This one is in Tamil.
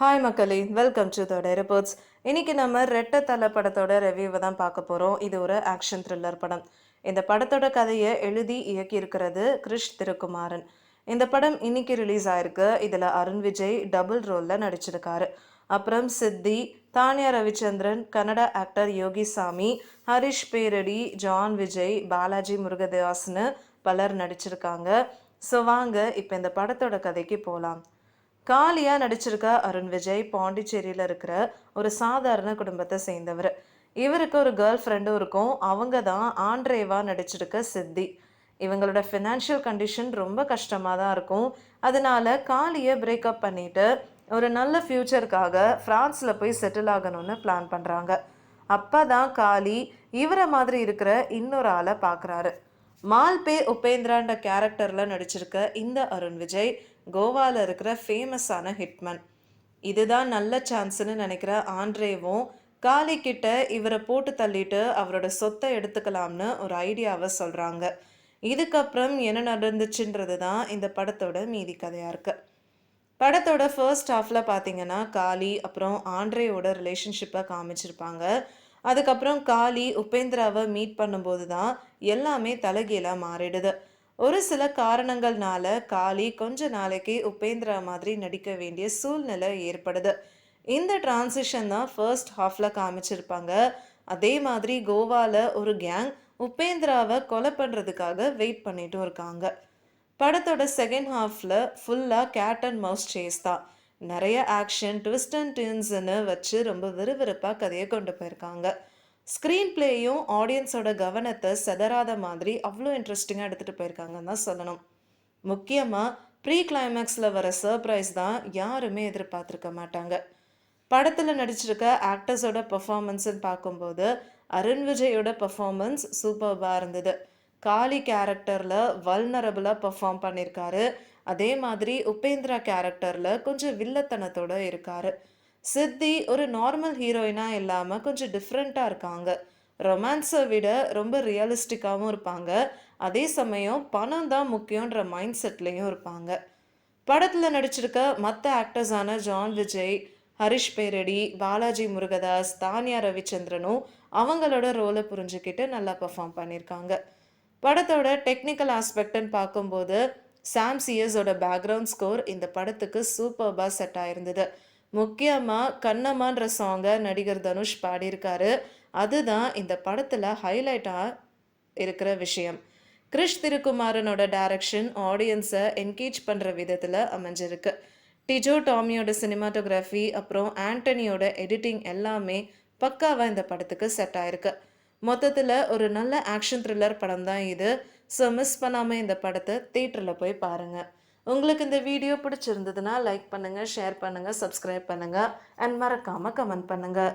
ஹாய் மக்களே. வெல்கம் டு தோட ரிப்போர்ட்ஸ் இன்னைக்கு நம்ம ரெட்ட தலை படத்தோட ரிவ்யூவை தான் பார்க்க போகிறோம் இது ஒரு ஆக்ஷன் த்ரில்லர் படம். இந்த படத்தோட கதையை எழுதி இயக்கியிருக்கிறது கிருஷ் திருக்குமாரன். இந்த படம் இன்னைக்கு ரிலீஸ் ஆயிருக்கு. இதில் அருண் விஜய் டபுள் ரோலில் நடிச்சிருக்காரு. அப்புறம் சித்தி தானியா ரவிச்சந்திரன் கன்னட ஆக்டர் யோகி சாமி ஹரிஷ் பேரடி ஜான் விஜய் பாலாஜி முருகதாஸ்னு பலர் நடிச்சிருக்காங்க. ஸோ வாங்க இப்போ இந்த படத்தோட கதைக்கு போகலாம் காளியாக நடிச்சிருக்க அருண் விஜய் பாண்டிச்சேரியில் இருக்கிற ஒரு சாதாரண குடும்பத்தை சேர்ந்தவர். இவருக்கு ஒரு கேர்ள் ஃப்ரெண்டும் இருக்கும். அவங்க தான் ஆண்ட்ரேவா நடிச்சிருக்க சித்தி. இவங்களோட ஃபினான்ஷியல் கண்டிஷன் ரொம்ப கஷ்டமாக தான் இருக்கும். அதனால காளியை பிரேக்கப் பண்ணிட்டு ஒரு நல்ல ஃப்யூச்சருக்காக ஃப்ரான்ஸில் போய் செட்டில் ஆகணும்னு பிளான் பண்ணுறாங்க அப்போ தான் காளி இவரை மாதிரி இருக்கிற இன்னொரு ஆளை பார்க்குறாரு மால்பே உபேந்திரான்ற கேரக்டரில் நடிச்சிருக்க இந்த அருண் விஜய் கோவாவில் இருக்கிற ஃபேமஸான ஹிட்மேன் இதுதான் நல்ல சான்ஸ்னு நினைக்கிற ஆண்ட்ரேவும் காளி கிட்ட இவரை போட்டு தள்ளிட்டு அவரோட சொத்தை எடுத்துக்கலாம்னு ஒரு ஐடியாவை சொல்கிறாங்க இதுக்கப்புறம் என்ன நடந்துச்சுன்றது தான் இந்த படத்தோட மீதி கதையாக இருக்கு. படத்தோட ஃபர்ஸ்ட் ஹாஃபில் பார்த்தீங்கன்னா காளி அப்புறம் ஆண்ட்ரேயோட ரிலேஷன்ஷிப்பை காமிச்சிருப்பாங்க. அதுக்கப்புறம் காளி உபேந்திராவை மீட் பண்ணும்போது தான் எல்லாமே தலைகீழாக மாறிடுது. ஒரு சில காரணங்கள்னால காளி கொஞ்ச நாளைக்கு உபேந்திரா மாதிரி நடிக்க வேண்டிய சூழ்நிலை ஏற்படுது. இந்த டிரான்சிஷன் தான் ஃபர்ஸ்ட் ஹாஃபில் காமிச்சிருப்பாங்க. அதே மாதிரி கோவாவில் ஒரு கேங் உபேந்திராவை கொலை பண்ணுறதுக்காக வெயிட் பண்ணிட்டும் இருக்காங்க. படத்தோட செகண்ட் ஹாஃபில் ஃபுல்லாக கேட் அண்ட் மவுஸ் சேஸ் தான். நிறைய ஆக்ஷன் ட்விஸ்ட் அண்ட் டீன்ஸ்னு வச்சு ரொம்ப விறுவிறுப்பாக கதையை கொண்டு போயிருக்காங்க. ஸ்க்ரீன் பிளேயும் ஆடியன்ஸோட கவனத்தை செதறாத மாதிரி அவ்வளோ இன்ட்ரெஸ்டிங்காக எடுத்துகிட்டு போயிருக்காங்கன்னு தான் சொல்லணும். முக்கியமாக ப்ரீ கிளைமேக்ஸில் வர சர்ப்ரைஸ் தான் யாருமே எதிர்பார்த்துருக்க மாட்டாங்க. படத்தில் நடிச்சிருக்க ஆக்டர்ஸோட பர்ஃபார்மன்ஸுன்னு பார்க்கும்போது அருண் விஜயோட பெர்ஃபார்மன்ஸ் சூப்பர்பாக இருந்தது. காளி கேரக்டரில் வல்னரபுளாக பெர்ஃபார்ம் பண்ணியிருக்காரு. அதே மாதிரி உபேந்திரா கேரக்டரில் கொஞ்சம் வில்லத்தனத்தோட இருக்கார். சித்தி ஒரு நார்மல் ஹீரோயினாக இல்லாமல் கொஞ்சம் டிஃப்ரெண்ட்டாக இருக்காங்க. ரொமான்ஸை விட ரொம்ப ரியலிஸ்டிக்காகவும் இருப்பாங்க. அதே சமயம் பணம் தான் முக்கியன்ற மைண்ட் செட்லேயும் இருப்பாங்க. படத்தில் நடிச்சிருக்க மற்ற ஆக்டர்ஸான ஜான் விஜய் ஹரிஷ் பேரடி பாலாஜி முருகதாஸ் தானியா ரவிச்சந்திரனும் அவங்களோட ரோலை புரிஞ்சுக்கிட்டு நல்லா பெர்ஃபார்ம் பண்ணியிருக்காங்க படத்தோட டெக்னிக்கல் ஆஸ்பெக்ட்னு பார்க்கும்போது சாம் சியர்ஸோட பேக்ரவுண்ட் ஸ்கோர் இந்த படத்துக்கு சூப்பர்பாக செட் ஆயிருந்தது. முக்கியமாக கண்ணம்மான்ற சாங்கை நடிகர் தனுஷ் பாடியிருக்காரு. அதுதான் இந்த படத்தில் ஹைலைட்டாக இருக்கிற விஷயம். கிருஷ் திருக்குமாரனோட டைரக்ஷன் ஆடியன்ஸை என்கேஜ் பண்ணுற விதத்தில் அமைஞ்சிருக்கு. டிஜோ டாமியோட சினிமாட்டோகிராஃபி அப்புறம் ஆண்டனியோட எடிட்டிங் எல்லாமே பக்காவாக இந்த படத்துக்கு செட் ஆயிருக்கு. மொத்தத்தில் ஒரு நல்ல ஆக்ஷன் த்ரில்லர் படம் தான் இது. ஸோ மிஸ் பண்ணாமல் இந்த படத்தை தேட்டரில் போய் பாருங்கள் உங்களுக்கு இந்த வீடியோ பிடிச்சிருந்ததுன்னா லைக் பண்ணுங்கள் ஷேர் பண்ணுங்கள் சப்ஸ்கிரைப் பண்ணுங்கள் அண்ட் மறக்காமல் கமெண்ட் பண்ணுங்கள்